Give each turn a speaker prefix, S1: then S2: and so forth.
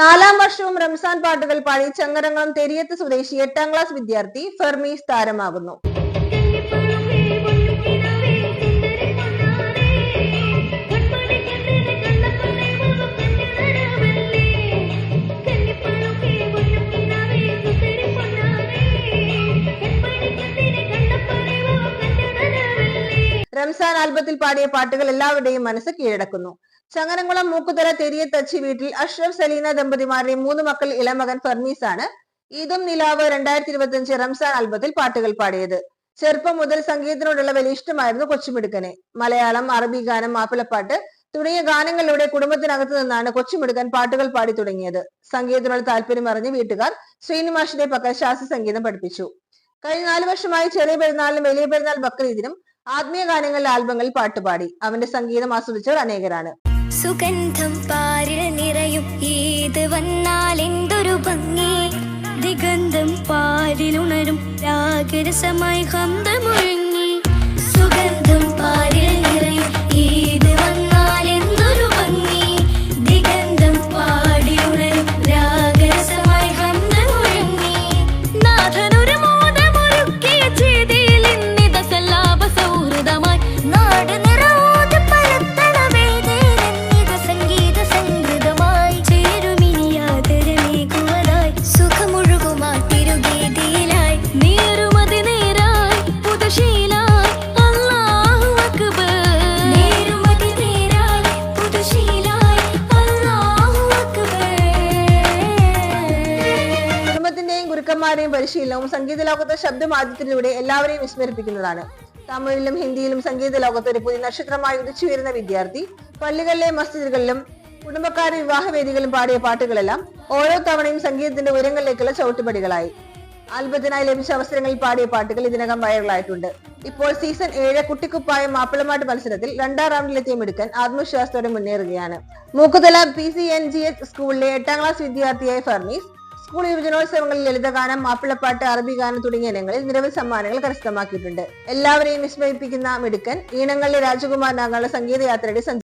S1: നാലാം വർഷവും റംസാൻ പാട്ടുകൾ പാടി ചങ്ങരംകുളം തെരിയത്ത് സ്വദേശി എട്ടാം ക്ലാസ് വിദ്യാർത്ഥി ഫെർമീസ് താരമാകുന്നു. റംസാൻ ആൽബത്തിൽ പാടിയ പാട്ടുകൾ എല്ലാവരുടെയും മനസ്സ് കീഴടക്കുന്നു. ചങ്ങരംകുളം മൂക്കുതല തെരിയത്തച്ചി വീട്ടിൽ അഷ്റഫ് സലീന ദമ്പതിമാരുടെ മൂന്ന് മക്കൾ ഇളമകൻ ഫർമീസ് ആണ് ഈദും നിലാവ് രണ്ടായിരത്തി ഇരുപത്തി അഞ്ച് റംസാൻ ആൽബത്തിൽ പാട്ടുകൾ പാടിയത്. ചെറുപ്പം മുതൽ സംഗീതത്തിനോടുള്ള വലിയ ഇഷ്ടമായിരുന്നു കൊച്ചുമിടുക്കനെ. മലയാളം അറബി ഗാനം മാപ്പിളപ്പാട്ട് തുടങ്ങിയ ഗാനങ്ങളിലൂടെ കുടുംബത്തിനകത്ത് നിന്നാണ് കൊച്ചുമിടുക്കൻ പാട്ടുകൾ പാടി തുടങ്ങിയത്. സംഗീതത്തിനോട് താല്പര്യം അറിഞ്ഞ് വീട്ടുകാർ ശ്രീനിവാഷിന്റെ പക്കൽ ശാസ്ത്ര സംഗീതം പഠിപ്പിച്ചു. കഴിഞ്ഞ നാല് വർഷമായി ചെറിയ പെരുന്നാളിനും വലിയ പെരുന്നാൾ ബക്രീദിനും ആത്മീയ ഗാനങ്ങളിലെ ആൽബങ്ങളിൽ പാട്ടുപാടി. അവന്റെ സംഗീതം ആസ്വദിച്ചവർ അനേകരാണ്.
S2: സുഗന്ധം പാരിൽ നിറയും. ഏത് വന്നാൽ എന്തൊരു ഭംഗി. ദിഗന്ധം പാരിലുണരും. രാഗരസമായി ഹന്തമുഴങ്ങി
S1: ഗുരുക്കന്മാരുടെയും പരിശീലനവും സംഗീത ലോകത്തെ ശബ്ദമാധ്യത്തിലൂടെ എല്ലാവരെയും വിസ്മരിപ്പിക്കുന്നതാണ്. തമിഴിലും ഹിന്ദിയിലും സംഗീത ലോകത്ത് ഒരു പുതിയ നക്ഷത്രമായി ഉദിച്ചു വരുന്ന വിദ്യാർത്ഥി പള്ളികളിലെ മസ്ജിദുകളിലും കുടുംബക്കാരും വിവാഹവേദികളിലും പാടിയ പാട്ടുകളെല്ലാം ഓരോ തവണയും സംഗീതത്തിന്റെ ഉയരങ്ങളിലേക്കുള്ള ചവിട്ടുപടികളായി. ആൽബത്തിനായി ലഭിച്ച അവസരങ്ങളിൽ പാടിയ പാട്ടുകൾ ഇതിനകം വൈറലായിട്ടുണ്ട്. ഇപ്പോൾ സീസൺ ഏഴ് കുട്ടിക്കുപ്പായ മാപ്പിളമാട്ട് മത്സരത്തിൽ രണ്ടാം റൗണ്ടിലെത്തിയ മിടുക്കൻ ആത്മവിശ്വാസത്തോടെ മുന്നേറുകയാണ്. Mookkuthala P C N G H സ്കൂളിലെ എട്ടാം ക്ലാസ് വിദ്യാർത്ഥിയായ ഫർമീസ് സ്കൂൾ യുവജനോത്സവങ്ങളിൽ ലളിതഗാനം മാപ്പിളപ്പാട്ട് അറബി ഗാനം തുടങ്ങിയ ഇനങ്ങളിൽ നിരവധി സമ്മാനങ്ങൾ കരസ്ഥമാക്കിയിട്ടുണ്ട്. എല്ലാവരെയും വിസ്മയിപ്പിക്കുന്ന മിടുക്കൻ ഈണങ്ങളിലെ രാജകുമാരനാകാനുള്ള സംഗീത യാത്രയുടെ സഞ്ചാരം